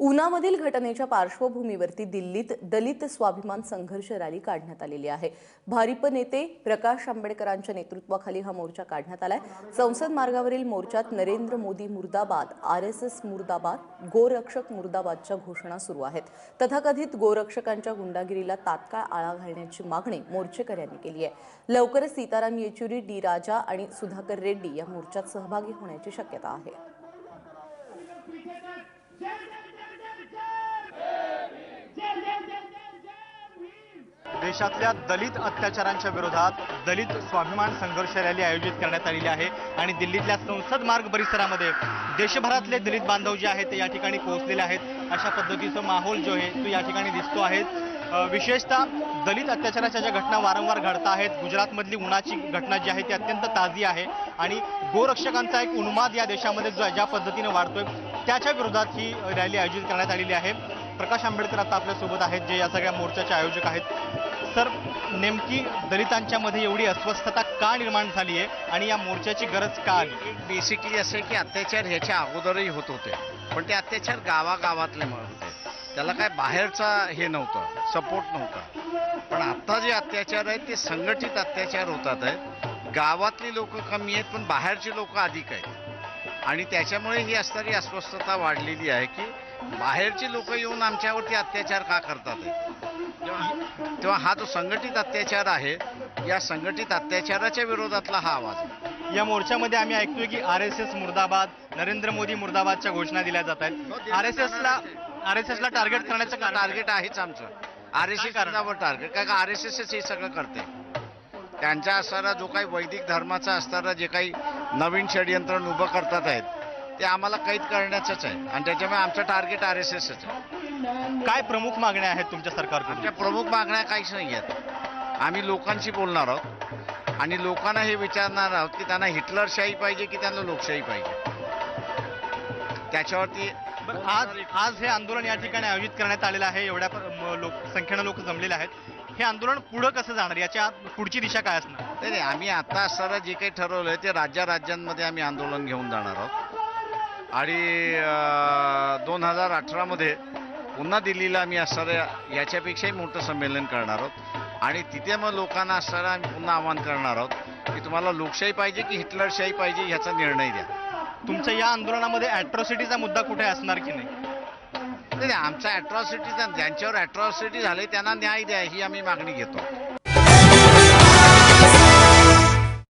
उनामधील घटनेच्या पार्श्वभूमीवरती दिल्लीत दलित स्वाभिमान संघर्ष रॅली काढण्यात आलेली आहे. भारिप नेते प्रकाश आंबेडकरांच्या नेतृत्वाखाली हा मोर्चा काढण्यात आलाय. संसद मार्गावरील मोर्चात नरेंद्र मोदी मुर्दाबाद आर एस एस मुर्दाबाद गोरक्षक मुर्दाबादच्या घोषणा सुरू आहेत. तथाकथित गोरक्षकांच्या गुंडागिरीला तात्काळ आळा घालण्याची मागणी मोर्चेकऱ्यांनी केली आहे. लवकरच सीताराम येचुरी डी राजा आणि सुधाकर रेड्डी या मोर्चात सहभागी होण्याची शक्यता आहे. देशातल्या दलित अत्याचारांच्या विरोधात दलित स्वाभिमान संघर्ष रॅली आयोजित करण्यात आलेली आहे आणि दिल्लीतल्या संसद मार्ग परिसरामध्ये देशभरातले दलित बांधव जे आहेत ते या ठिकाणी पोहोचलेले आहेत. अशा पद्धतीचं माहोल जो आहे तो या ठिकाणी दिसतो आहे. विशेषतः दलित अत्याचाराच्या ज्या घटना वारंवार घडत आहेत गुजरातमधली उन्हाची घटना जी आहे ती अत्यंत ताजी आहे आणि गोरक्षकांचा एक उन्माद या देशामध्ये जो ज्या पद्धतीने वाढतोय त्याच्या विरोधात ही रॅली आयोजित करण्यात आलेली आहे. प्रकाश आंबेडकर आता आपल्यासोबत आहेत जे या सगळ्या मोर्चाचे आयोजक आहेत. तर नेमकी दलितांच्या मध्ये एवढी अस्वस्थता का निर्माण झाली आहे आणि या मोर्चाची गरज का आली? बेसिकली असं की अत्याचार ह्याच्या अगोदरही होत होते. पण ते अत्याचार गावागावातले म्हणत होते. त्याला काय बाहेरचा हे नव्हतं सपोर्ट नव्हता. पण आता जे अत्याचार आहेत ते संघटित अत्याचार होतात आहेत. गावातली लोक कमी आहेत पण बाहेरची लोक अधिक आहेत. आणि त्याच्यामुळे ही असणारी अस्वस्थता वाढलेली आहे की बाहेरची लोक येऊन आमच्यावरती अत्याचार का करतात तेव्हा तेव्हा हा जो संघटित अत्याचार आहे या संघटित अत्याचाराच्या विरोधातला हा आवाज. आहे या मोर्चामध्ये आम्ही ऐकतोय की आर एस एस मुर्दाबाद नरेंद्र मोदी मुर्दाबादच्या घोषणा दिल्या जात आहेत. आर एस एसला आर एस एसला टार्गेट करण्याचं कारण टार्गेट आहेच आमचं. R S? एस टार्गेट काय का आर एस एसच हे सगळं करते. त्यांचा असणारा जो काही वैदिक धर्माचा असणारा जे काही नवीन षडयंत्रण उभं करतात आहेत ते आम्हाला कैद करण्याचंच आहे. आणि त्याच्यामुळे आमचं टार्गेट आर एस एसच आहे. काय प्रमुख मागण्या आहेत तुमच्या सरकारकडून? आमच्या प्रमुख मागण्या काहीच नाही आहेत. आम्ही लोकांशी बोलणार आहोत. आणि लोकांना हे विचारणार आहोत की त्यांना हिटलरशाही पाहिजे की त्यांना लोकशाही पाहिजे? त्याच्यावरती आज आज हे आंदोलन या ठिकाणी आयोजित करण्यात आलेलं आहे. एवढ्या लोक संख्येनं लोक जमलेले आहेत. हे आंदोलन पुढं कसं जाणार? याच्या पुढची दिशा काय असणार? नाही आम्ही आता असताना जे काही ठरवलंय ते राज्या राज्यांमध्ये आम्ही आंदोलन घेऊन जाणार आहोत. आणि दोन हजार अठरामध्ये पुन्हा दिल्लीला आम्ही असणाऱ्या याच्यापेक्षाही मोठं संमेलन करणार आहोत. आणि तिथे मग लोकांना असणारा आम्ही पुन्हा आवाहन करणार आहोत की तुम्हाला लोकशाही पाहिजे की हिटलरशाही पाहिजे ह्याचा निर्णय द्या. तुमच्या या आंदोलनामध्ये अॅट्रॉसिटीचा मुद्दा कुठे असणार की नाही? नाही आमचा अॅट्रॉसिटीचा ज्यांच्यावर अॅट्रॉसिटी झाली त्यांना न्याय द्या ही आम्ही मागणी घेतो.